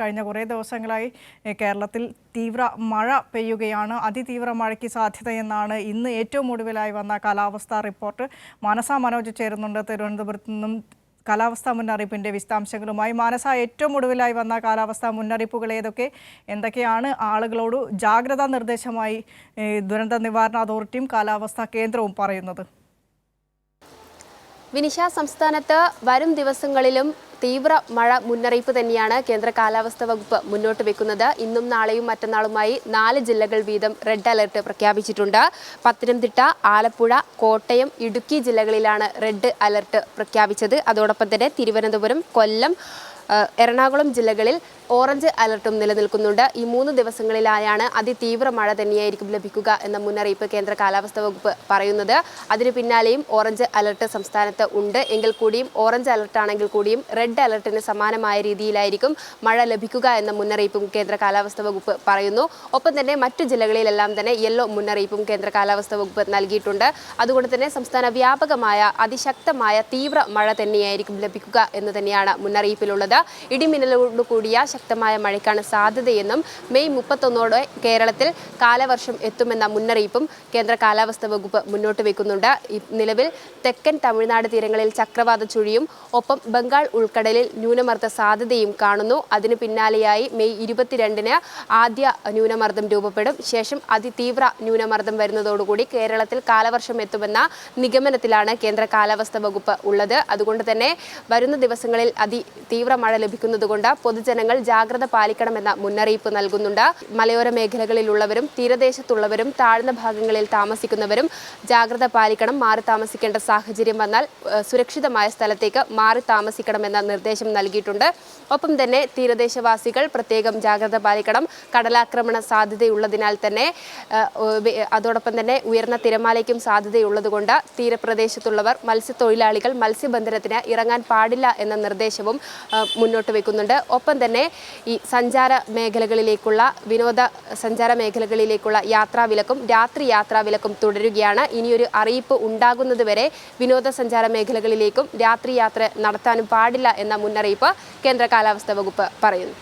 കഴിഞ്ഞ കുറേ ദിവസങ്ങളായി കേരളത്തിൽ തീവ്ര മഴ പെയ്യുകയാണ്. അതിതീവ്ര മഴയ്ക്ക് സാധ്യതയെന്നാണ് ഇന്ന് ഏറ്റവും ഒടുവിലായി വന്ന കാലാവസ്ഥാ റിപ്പോർട്ട്. മാനസ മനോജ് ചേരുന്നുണ്ട് തിരുവനന്തപുരത്ത് നിന്നും. കാലാവസ്ഥാ മുന്നറിയിപ്പിന്റെ വിശദാംശങ്ങളുമായി മാനസ ഏറ്റവും ഒടുവിലായി വന്ന കാലാവസ്ഥാ മുന്നറിയിപ്പുകൾ ഏതൊക്കെ? എന്തൊക്കെയാണ് ആളുകളോട് ജാഗ്രതാ നിർദ്ദേശമായി ദുരന്ത നിവാരണ അതോറിറ്റിയും കാലാവസ്ഥാ കേന്ദ്രവും പറയുന്നത്? വിനിഷ സംസ്ഥാനത്ത് വരും ദിവസങ്ങളിലും തീവ്ര മഴ മുന്നറിയിപ്പ് തന്നെയാണ് കേന്ദ്ര കാലാവസ്ഥാ വകുപ്പ് മുന്നോട്ട് വെക്കുന്നത്. ഇന്നും നാളെയും മറ്റന്നാളുമായി നാല് ജില്ലകൾ വീതം റെഡ് അലർട്ട് പ്രഖ്യാപിച്ചിട്ടുണ്ട്. പത്തനംതിട്ട ആലപ്പുഴ കോട്ടയം ഇടുക്കി ജില്ലകളിലാണ് റെഡ് അലർട്ട് പ്രഖ്യാപിച്ചത്. അതോടൊപ്പം തന്നെ തിരുവനന്തപുരം കൊല്ലം എറണാകുളം ജില്ലകളിൽ ഓറഞ്ച് അലർട്ടും നിലനിൽക്കുന്നുണ്ട്. ഈ മൂന്ന് ദിവസങ്ങളിലായാണ് അതിതീവ്ര മഴ തന്നെയായിരിക്കും ലഭിക്കുക എന്ന മുന്നറിയിപ്പ് കേന്ദ്ര കാലാവസ്ഥാ വകുപ്പ് പറയുന്നത്. അതിന് പിന്നാലെയും ഓറഞ്ച് അലർട്ട് സംസ്ഥാനത്ത് ഉണ്ട്. എങ്കിൽ കൂടിയും ഓറഞ്ച് അലർട്ടാണെങ്കിൽ കൂടിയും റെഡ് അലർട്ടിന് സമാനമായ രീതിയിലായിരിക്കും മഴ ലഭിക്കുക എന്ന മുന്നറിയിപ്പും കേന്ദ്ര കാലാവസ്ഥാ വകുപ്പ് പറയുന്നു. ഒപ്പം തന്നെ മറ്റു ജില്ലകളിലെല്ലാം തന്നെ യെല്ലോ മുന്നറിയിപ്പും കേന്ദ്ര കാലാവസ്ഥാ വകുപ്പ് നൽകിയിട്ടുണ്ട്. അതുകൊണ്ട് തന്നെ സംസ്ഥാന വ്യാപകമായ അതിശക്തമായ തീവ്ര മഴ തന്നെയായിരിക്കും ലഭിക്കുക എന്ന് തന്നെയാണ് മുന്നറിയിപ്പിലുള്ളത്. ഇടിമിന്നലോട് കൂടിയ ശക്തമായ മഴയ്ക്കാണ് സാധ്യതയെന്നും മെയ് മുപ്പത്തൊന്നോടെ കേരളത്തിൽ കാലവർഷം എത്തുമെന്ന മുന്നറിയിപ്പും കേന്ദ്ര കാലാവസ്ഥാ വകുപ്പ് മുന്നോട്ട് വെക്കുന്നുണ്ട്. നിലവിൽ തെക്കൻ തമിഴ്നാട് തീരങ്ങളിൽ ചക്രവാത ചുഴിയും ഒപ്പം ബംഗാൾ ഉൾക്കടലിൽ ന്യൂനമർദ്ദ സാധ്യതയും കാണുന്നു. അതിന് പിന്നാലെയായി മെയ് ഇരുപത്തിരണ്ടിന് ആദ്യ ന്യൂനമർദ്ദം രൂപപ്പെടും. ശേഷം അതിതീവ്ര ന്യൂനമർദ്ദം വരുന്നതോടുകൂടി കേരളത്തിൽ കാലവർഷം എത്തുമെന്ന നിഗമനത്തിലാണ് കേന്ദ്ര കാലാവസ്ഥാ വകുപ്പ് ഉള്ളത്. അതുകൊണ്ട് തന്നെ വരുന്ന ദിവസങ്ങളിൽ അതി തീവ്ര മഴ ലഭിക്കുന്നതുകൊണ്ട് പൊതുജനങ്ങൾ ജാഗ്രത പാലിക്കണമെന്ന മുന്നറിയിപ്പ് നൽകുന്നുണ്ട്. മലയോര മേഖലകളിലുള്ളവരും തീരദേശത്തുള്ളവരും താഴ്ന്ന ഭാഗങ്ങളിൽ താമസിക്കുന്നവരും ജാഗ്രത പാലിക്കണം. മാറി താമസിക്കേണ്ട സാഹചര്യം വന്നാൽ സുരക്ഷിതമായ സ്ഥലത്തേക്ക് മാറി താമസിക്കണമെന്ന നിർദ്ദേശം നൽകിയിട്ടുണ്ട്. ഒപ്പം തന്നെ തീരദേശവാസികൾ പ്രത്യേകം ജാഗ്രത പാലിക്കണം. കടലാക്രമണ സാധ്യതയുള്ളതിനാൽ തന്നെ അതോടൊപ്പം തന്നെ ഉയർന്ന തിരമാലയ്ക്കും സാധ്യതയുള്ളതുകൊണ്ട് തീരപ്രദേശത്തുള്ളവർ മത്സ്യത്തൊഴിലാളികൾ മത്സ്യബന്ധനത്തിന് ഇറങ്ങാൻ പാടില്ല എന്ന നിർദ്ദേശവും മുന്നോട്ട് വെക്കുന്നുണ്ട്. ഒപ്പം തന്നെ ഈ സഞ്ചാര മേഖലകളിലേക്കുള്ള വിനോദ സഞ്ചാര മേഖലകളിലേക്കുള്ള യാത്രാവിലക്കും രാത്രി യാത്രാവിലക്കും തുടരുകയാണ്. ഇനിയൊരു അറിയിപ്പ് ഉണ്ടാകുന്നതുവരെ വിനോദസഞ്ചാര മേഖലകളിലേക്കും രാത്രി യാത്ര നടത്താനും പാടില്ല എന്ന മുന്നറിയിപ്പ് കേന്ദ്ര കാലാവസ്ഥാ വകുപ്പ് പറയുന്നു.